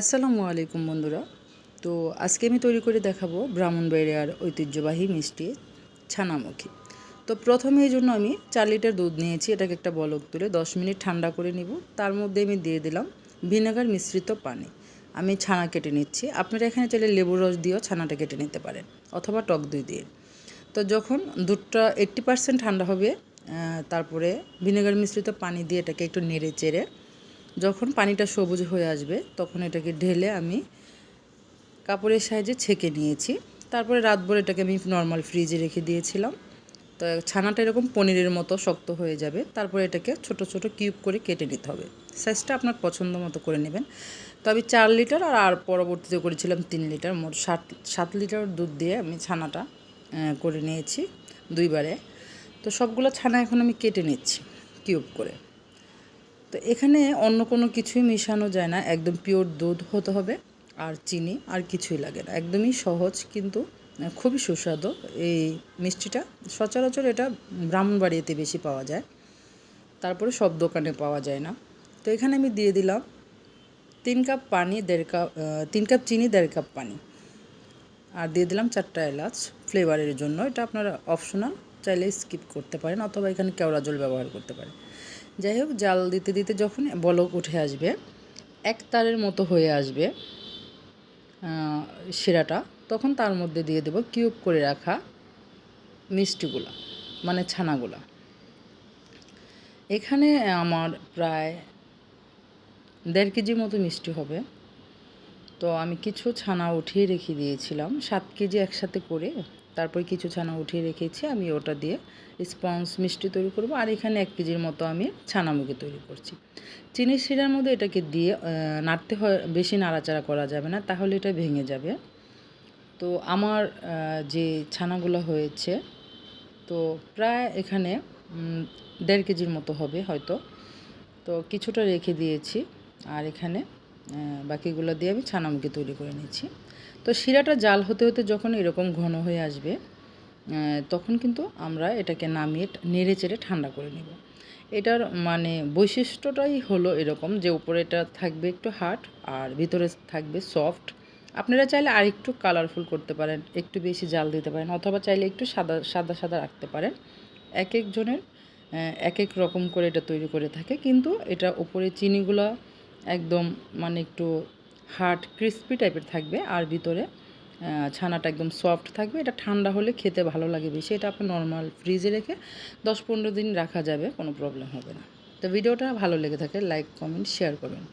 আসসালামু আলাইকুম বন্ধুরা। তো আজকে আমি তৈরি করে দেখাবো ব্রাহ্মণবাড়িয়ার ঐতিহ্যবাহী মিষ্টি ছানামুখী। তো প্রথমে এই জন্য আমি চার লিটার দুধ নিয়েছি, এটাকে একটা বলক তুলে দশ মিনিট ঠান্ডা করে নিব। তার মধ্যে আমি দিয়ে দিলাম ভিনেগার মিশ্রিত পানি। আমি ছানা কেটে নিচ্ছি। আপনারা এখানে চাইলে লেবুর রস দিয়েও ছানাটা কেটে নিতে পারেন, অথবা টক দই দিয়ে। তো যখন দুধটা এইট্টি পার্সেন্ট ঠান্ডা হবে তারপরে ভিনেগার মিশ্রিত পানি দিয়ে এটাকে একটু নেড়ে চেড়ে যখন পানিটা সবুজ হয়ে আসবে, তখন এটাকে ঢেলে আমি কাপড়ের সাহায্যে ছেঁকে নিয়েছি। তারপরে রাত রাতভর এটাকে আমি নর্মাল ফ্রিজে রেখে দিয়েছিলাম। তো ছানাটা এরকম পনিরের মতো শক্ত হয়ে যাবে। তারপরে এটাকে ছোট ছোট কিউব করে কেটে নিতে হবে। সাইজটা আপনার পছন্দ মতো করে নেবেন। তো আমি চার লিটার আর আর পরবর্তীতে করেছিলাম তিন লিটার মোট সাত সাত লিটার দুধ দিয়ে আমি ছানাটা করে নিয়েছি দুইবারে। তো সবগুলো ছানা এখন আমি কেটে নিচ্ছি কিউব করে। তো এখানে অন্য কোনো কিছুই মেশানো যায় না। একদম পিওর দুধ হতে হবে আর চিনি আর কিছুই লাগে না। একদমই সহজ কিন্তু খুবই সুস্বাদু। এই মিষ্টিটা সচরাচর এটা ব্রাহ্মণবাড়িতে বেশি পাওয়া যায়। তারপরে সব দোকানে পাওয়া যায় না। তো এখানে আমি দিয়ে দিলাম তিন কাপ পানি, দেড় কাপ তিন কাপ চিনি, দেড় কাপ পানি। আর দিয়ে দিলাম চারটা এলাচ। ফ্লেভারের জন্য এটা আপনারা অপশনাল চাইলে স্কিপ করতে পারেন অথবা এখানে কেওড়া জল ব্যবহার করতে পারেন। যাই হোক, জাল দিতে দিতে যখন বলক উঠে আসবে, এক তারের মতো হয়ে আসবে শিরাটা, তখন তার মধ্যে দিয়ে দেবো কিউব করে রাখা মিষ্টিগুলা মানে ছানাগুলা। এখানে আমার প্রায় দেড় কেজি মতো মিষ্টি হবে। তো আমি কিছু ছানা উঠিয়ে রেখে দিয়েছিলাম, সাত কেজি একসাথে করে। তারপর কিছু ছানা উঠিয়ে রেখেছি, আমি ওটা দিয়ে স্পঞ্জ, মিষ্টি তৈরি করব। আর এখানে এক কেজির মতো আমি ছানামুখী তৈরি করছি। চিনির শিরার মধ্যে এটাকে দিয়ে নাড়তে হয়, বেশি নাড়াচাড়া করা যাবে না, তাহলে এটা ভেঙে যাবে। তো আমার যে ছানাগুলো হয়েছে, তো প্রায় এখানে দেড় কেজির মতো হবে হয়তো। তো কিছুটা রেখে দিয়েছি, আর এখানে বাকিগুলো দিয়ে আমি ছানামুখী তৈরি করে নিচ্ছি। তো শিরাটা জাল হতে হতে যখন এরকম ঘন হয়ে আসবে তখন কিন্তু আমরা এটাকে নামিয়ে নেড়ে চেড়ে ঠান্ডা করে নেব। এটার মানে বৈশিষ্ট্যটাই হলো এরকম যে উপরে এটা থাকবে একটু হার্ড আর ভিতরে থাকবে সফট। আপনারা চাইলে আরেকটু কালারফুল করতে পারেন, একটু বেশি জাল দিতে পারেন, অথবা চাইলে একটু সাদা সাদা সাদা রাখতে পারেন। এক একজনের এক এক রকম করে এটা তৈরি করে থাকে, কিন্তু এটা উপরে চিনিগুলো একদম মানে একটু হার্ড, ক্রিস্পি টাইপের থাকবে। আর ভিতরে ছানাটা একদম সফট থাকবে। এটা ঠান্ডা হলে খেতে ভালো লাগে বেশি। এটা আপনি নর্মাল ফ্রিজে রেখে দশ পনেরো দিন রাখা যাবে, কোনো প্রবলেম হবে না। তো ভিডিওটা ভালো লেগে থাকে লাইক কমেন্ট শেয়ার করবেন।